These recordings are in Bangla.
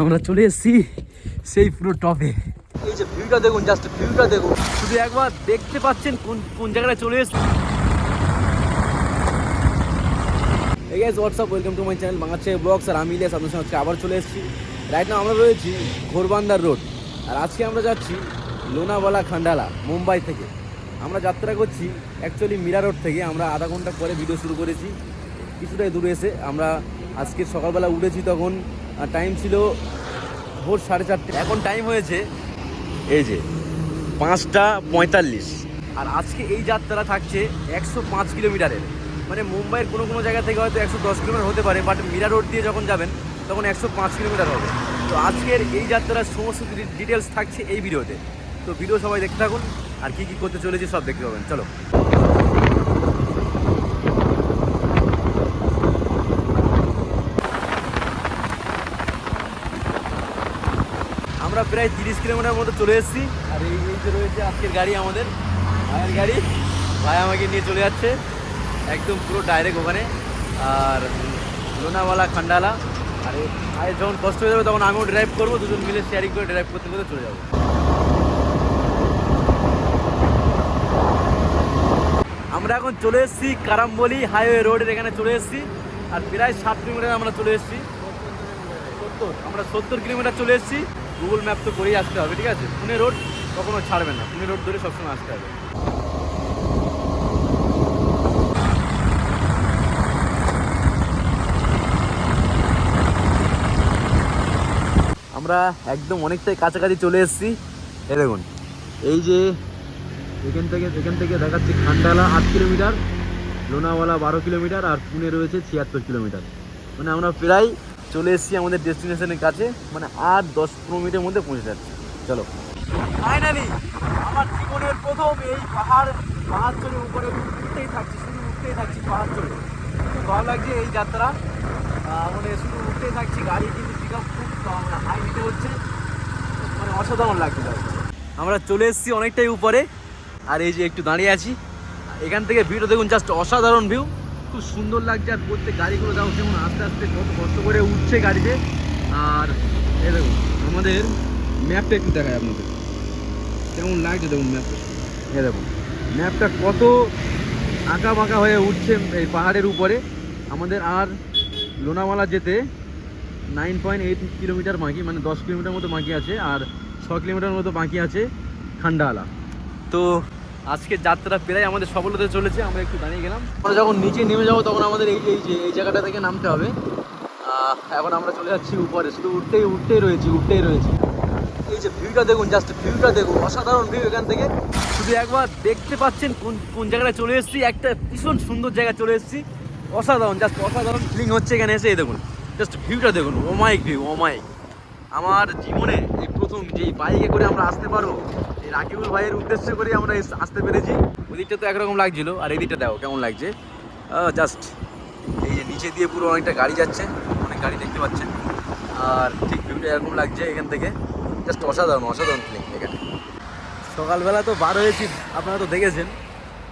আমরা চলে এসেছি সেই পুরো টপে এই যে ভিউটা দেখুন জাস্ট ভিউটা দেখুন। শুধু একবার দেখতে পাচ্ছেন কোন কোন জায়গায় চলে এসেছি। এই guys WhatsApp welcome to my channel বাংলাদেশের ব্লগস আর আমি ইলিয়াস আপনার সঙ্গে আবার চলে এসেছি। রাইট না আমরা রয়েছি ঘোরবান্দার রোড আর আজকে আমরা যাচ্ছি লোনাওয়ালা খান্ডালা মুম্বাই থেকে। আমরা যাত্রা করছি অ্যাকচুয়ালি মীরা রোড থেকে আমরা আধা ঘণ্টা পরে ভিডিও শুরু করেছি। কিছুটাই দূরে এসে আমরা আজকে সকালবেলা উঠেছি তখন টাইম ছিল ভোর সাড়ে চারটে। এখন টাইম হয়েছে এই যে পাঁচটা পঁয়তাল্লিশ। আর আজকে এই যাত্রা থাকছে একশো পাঁচ কিলোমিটারের। মানে মুম্বাইয়ের কোনো কোনো জায়গা থেকে হয়তো একশো দশ কিলোমিটার হতে পারে বাট মিরা রোড দিয়ে যখন যাবেন, তখন একশো পাঁচ কিলোমিটার হবে। তো আজকের এই যাত্রার সমস্ত ডিটেলস থাকছে এই ভিডিওতে। তো ভিডিও সবাই দেখতে থাকুন, আর কী কী করতে চলেছে সব দেখতে পাবেন। চলো। আমরা প্রায় তিরিশ কিলোমিটার মতো চলে এসেছি। আর এই যে রয়েছে আজকের গাড়ি আমাদের। ভাইয়ের গাড়ি। ভাই আমাকে নিয়ে চলে যাচ্ছে। একদম পুরো ডাইরেক্ট ওখানে। আর লোনাওয়ালা খান্ডালা। আর ভাইয়ের যখন কষ্ট হয়ে যাবে তখন আমিও ড্রাইভ করব। দুজন মিলে শেয়ারিং করে ড্রাইভ করতে করতে চলে যাব। আমরা এখন চলে এসেছি কারাম্বলি হাইওয়ে রোডের এখানে চলে এসেছি। আর প্রায় সাত কিলোমিটার আমরা চলে এসেছি। সত্তর। আমরা সত্তর কিলোমিটার চলে এসেছি। গুগল ম্যাপ তো করেই আসতে হবে, ঠিক আছে? পুনে রোড কখনো ছাড়বে না। পুনে রোড ধরে সবসময় আসতে হবে। আমরা একদম অনেকটাই কাছাকাছি চলে এসেছি। এই দেখুন, এই যে এখান থেকে এখান থেকে দেখাচ্ছি খান্ডালা আট কিলোমিটার, লোনাওয়ালা বারো কিলোমিটার, আর পুনে রয়েছে ছিয়াত্তর কিলোমিটার। মানে আমরা প্রায় চলে এসেছি আমাদের ডেস্টিনেশনের কাছে মানে আর দশ পনেরো মিনিটের মধ্যে পৌঁছে যাচ্ছে। চলো। ফাইনালি আমার জীবনের প্রথম এই পাহাড় পাহাড় চলে উপরে উঠতেই থাকছি, শুধু উঠতেই থাকছি পাহাড় চলে খুব ভালো লাগছে এই যাত্রা। মানে শুধু উঠতেই থাকছি, গাড়ি কিন্তু পিক আপ খুব হাই নিতে হচ্ছে। মানে অসাধারণ লাগছে। আমরা চলে এসেছি অনেকটাই উপরে। আর এই যে একটু দাঁড়িয়ে আছি, এখান থেকে ভিউটা দেখুন জাস্ট অসাধারণ ভিউ খুব সুন্দর লাগছে আর প্রত্যেক গাড়িগুলো যাও যেমন আস্তে আস্তে কত কষ্ট করে উঠছে গাড়িতে। আর এই দেখুন আমাদের ম্যাপটা একটু দেখায় আপনাদের। কেমন লাগছে দেখুন ম্যাপটা এই দেখুন ম্যাপটা কত আঁকা বাঁকা হয়ে উঠছে এই পাহাড়ের উপরে। আমাদের আর লোনাওয়ালা যেতে নাইন পয়েন্ট এইট কিলোমিটার বাকি মানে দশ কিলোমিটার মতো বাকি আছে, আর ছ কিলোমিটার মতো বাকি আছে খান্ডালা। তো আজকের যাত্রা প্রায় আমাদের সফল হতে চলেছে আমরা একটু দাঁড়িয়ে গেলাম। আমরা যখন নিচে নেমে যাব তখন আমাদের এই যে এই যে এই জায়গাটা থেকে নামতে হবে। এখন আমরা চলে যাচ্ছি উপরে। শুধু উঠতেই উঠতেই রয়েছি উঠতেই রয়েছি। এই যে ভিউটা দেখুন জাস্ট ভিউটা দেখুন। অসাধারণ ভিউ এখান থেকে। শুধু একবার দেখতে পাচ্ছেন কোন কোন জায়গায় চলে এসেছি। একটা ভীষণ সুন্দর জায়গায় চলে এসেছি। অসাধারণ জাস্ট অসাধারণ ফিলিং হচ্ছে এখানে এসে। এই দেখুন জাস্ট ভিউটা দেখুন। ওমাইক ভিউ ওমাইক আমার জীবনে এই প্রথম যে বাইকে করে আমরা আসতে পারব এই রাকিবুল ভাইয়ের উদ্দেশ্য করে আমরা আসতে পেরেছি। ওই দিকটা তো একরকম লাগছিল, আর এদিকটা দেখো কেমন লাগছে। জাস্ট এই যে নিচে দিয়ে পুরো অনেকটা গাড়ি যাচ্ছে, অনেক গাড়ি দেখতে পাচ্ছেন। আর ঠিক ভিউটা এরকম লাগছে এখান থেকে। জাস্ট অসাধারণ অসাধারণ ফিলিং এখানে। সকালবেলা তো বার হয়েছি, আপনারা তো দেখেছেন।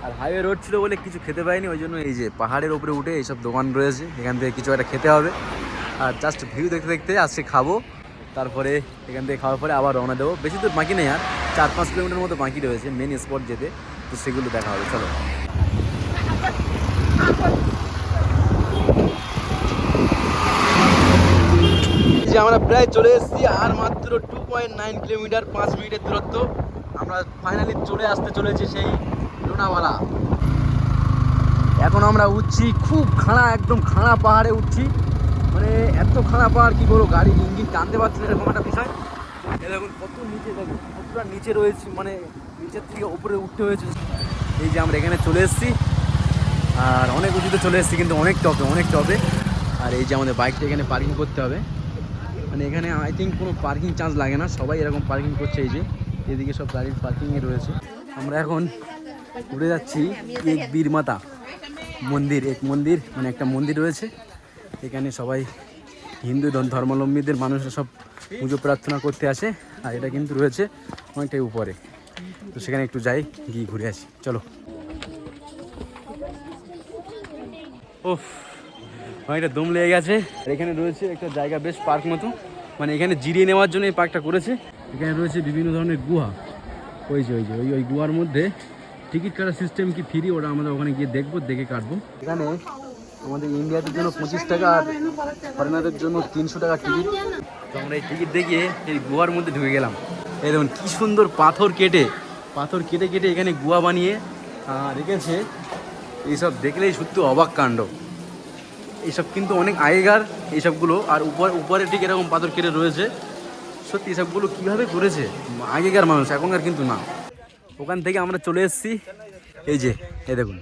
আর হাইওয়ে রোড ছিল বলে কিছু খেতে পাইনি, ওই জন্য এই যে পাহাড়ের উপরে উঠে এইসব দোকান রয়েছে, এখান থেকে কিছু একটা খেতে হবে। আর জাস্ট ভিউ দেখতে দেখতে আজকে খাব। তারপরে এখান থেকে খাওয়ার পরে আবার রওনা দেবো। বেশি দূর বাকি নেই আর, চার পাঁচ কিলোমিটার মতো বাকি রয়েছে মেন স্পট যেতে। তো সেগুলো দেখা হবে, চলো। যে আমরা প্রায় চলে এসেছি, আর মাত্র টু পয়েন্ট নাইন কিলোমিটার, পাঁচ মিনিটের দূরত্ব। আমরা ফাইনালি চলে আসতে চলেছি সেই লোনাওয়ালা এখন আমরা উঠছি, খুব খাড়া, একদম খাড়া পাহাড়ে উঠছি। মানে এত খারাপ আর কি বলব গাড়ি ইঞ্জিন টানতে পারছি না, এরকম একটা বিষয়। এ দেখুন, কত নিচে, দেখুন কতটা নিচে রয়েছে মানে নিচের থেকে উপরে উঠতে হয়েছে। এই যে আমরা এখানে চলে এসেছি, আর অনেক উঁচুতে চলে এসেছি, কিন্তু অনেক টপে অনেক টপে। আর এই যে আমাদের বাইকটা এখানে পার্কিং করতে হবে। মানে এখানে আই থিঙ্ক কোনো পার্কিং চান্স লাগে না, সবাই এরকম পার্কিং করছে এই যে। এদিকে সব গাড়ির পার্কিংয়ে রয়েছে। আমরা এখন উড়ে যাচ্ছি এক বীর মাতা মন্দির, এক মন্দির মানে একটা মন্দির রয়েছে। এখানে সবাই হিন্দু ধর্ম- ধর্মাবলম্বীদের মানুষরা সব পুজো প্রার্থনা করতে আসে, আর এটা কিন্তু রয়েছে অনেকটাই উপরে। তো সেখানে একটু যাই, গিয়ে ঘুরে আসি। চলো। ওফ অনেকটা দম লেগে গেছে। আর এখানে রয়েছে একটা জায়গা বেশ পার্ক মতো। মানে এখানে জিরিয়ে নেওয়ার জন্য এই পার্কটা করেছে। এখানে রয়েছে বিভিন্ন ধরনের গুহা। ওই যে ওই যে, ওই ওই গুহার মধ্যে টিকিট কাটার সিস্টেম কি ফ্রি ওরা আমরা ওখানে গিয়ে দেখব, দেখে কাটবো। এখানে আমাদের ইন্ডিয়াদের জন্য পঁচিশ টাকা আর ফরেনারদের জন্য তিনশো টাকা টিকিট তো আমরা এই টিকিট দেখিয়ে এই গুহার মধ্যে ঢুকে গেলাম। এই দেখুন, কী সুন্দর পাথর কেটে পাথর কেটে কেটে এখানে গুহা বানিয়ে রেখেছে এইসব দেখলেই সত্যি অবাক কাণ্ড। এইসব কিন্তু অনেক আগেকার এইসবগুলো, আর উপর উপরে ঠিক এরকম পাথর কেটে রয়েছে। সত্যি এসবগুলো কীভাবে করেছে? আগেকার মানুষ, এখনকার কিন্তু না। ওখান থেকে আমরা চলে এসেছি। এই যে, এই দেখুন।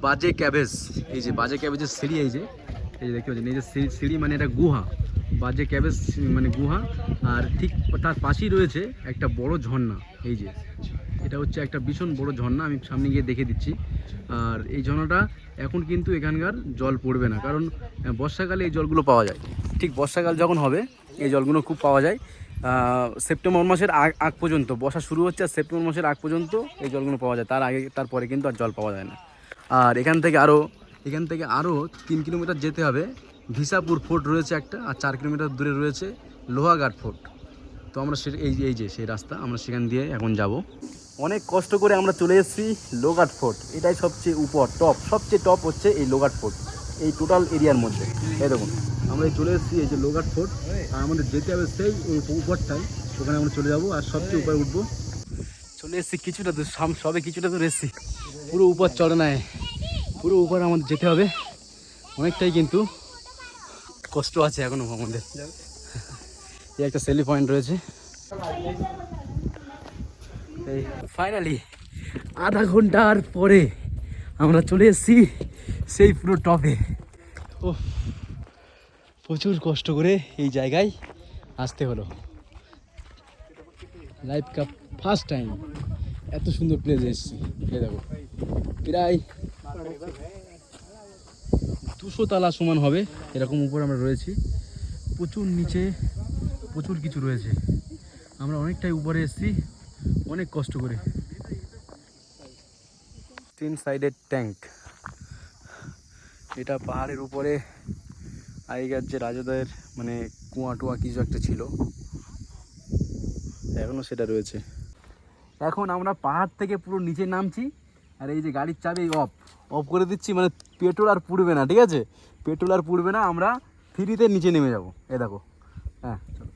বাজে ক্যাবেজ। এই যে বাজে ক্যাবেজের সিঁড়ি, এই যে এই যে দেখতে পাচ্ছেন, এই যে সিঁড়ি- মানে এটা গুহা। বাজে ক্যাবেজ মানে গুহা। আর ঠিক তার পাশেই রয়েছে একটা বড় ঝর্ণা, এই যে। এটা হচ্ছে একটা ভীষণ বড় ঝর্ণা, আমি সামনে গিয়ে দেখে দিচ্ছি। আর এই ঝর্ণাটা এখন কিন্তু এখানকার জল পড়বে না, কারণ বর্ষাকালে এই জলগুলো পাওয়া যায়। ঠিক বর্ষাকাল যখন হবে, এই জলগুলো খুব পাওয়া যায়। সেপ্টেম্বর মাসের আগ আগ পর্যন্ত, বর্ষা শুরু হচ্ছে আর সেপ্টেম্বর মাসের আগ পর্যন্ত এই জলগুলো পাওয়া যায়। তার আগে তারপরে কিন্তু আর জল পাওয়া যায় না। আর এখান থেকে আরও এখান থেকে আরও তিন কিলোমিটার যেতে হবে। ভিসাপুর ফোর্ট রয়েছে একটা, আর চার কিলোমিটার দূরে রয়েছে লোহাঘাট ফোর্ট। তো আমরা সে এই এই যে সেই রাস্তা, আমরা সেখান দিয়ে এখন যাব। অনেক কষ্ট করে আমরা চলে এসেছি লোঘাট ফোর্ট। এটাই সবচেয়ে উপর টপ সবচেয়ে টপ হচ্ছে এই লোঘাট ফোর্ট। এই টোটাল এরিয়ার মধ্যে। এই দেখুন। আমরা চলে এসেছি এই যে লোঘাট ফোর্ট আর আমাদের যেতে হবে সেই উপরটাই ওখানে আমরা চলে যাব আর সবচেয়ে উপরে উঠবো। চলে এসেছি কিছুটা তো সাম সবে কিছুটা তো এসেছি। পুরো উপর চড়ে নাই পুরো উপর আমাদের যেতে হবে। অনেকটাই কিন্তু কষ্ট আছে এখনও আমাদের। এই একটা সেলি পয়েন্ট রয়েছে। এই ফাইনালি আধা ঘণ্টার পরে আমরা চলে এসেছি সেই পুরো টপে ও প্রচুর কষ্ট করে এই জায়গায় আসতে হলো। লাইফ কাপ ফার্স্ট টাইম এত সুন্দর প্লেস এসেছি। দেখো, প্রায় দুশো তালা সমান হবে, এরকম উপরে আমরা রয়েছি। প্রচুর নিচে প্রচুর কিছু রয়েছে। আমরা অনেকটাই উপরে এসেছি, অনেক কষ্ট করে। তিন সাইডের ট্যাঙ্ক এটা পাহাড়ের উপরে আগেকার যে রাজাদের মানে কুয়া টুয়া কিছু একটা ছিল এখনও সেটা রয়েছে। এখন আমরা পাহাড় থেকে পুরো নিচে নামছি, আর এই যে গাড়ির চাবি অফ অফ করে দিচ্ছি মানে পেট্রোল আর পুড়বে না, ঠিক আছে? পেট্রোল আর পুড়বে না, আমরা ফ্রিতে নিচে নেমে যাব। এ দেখো হ্যাঁ চলো।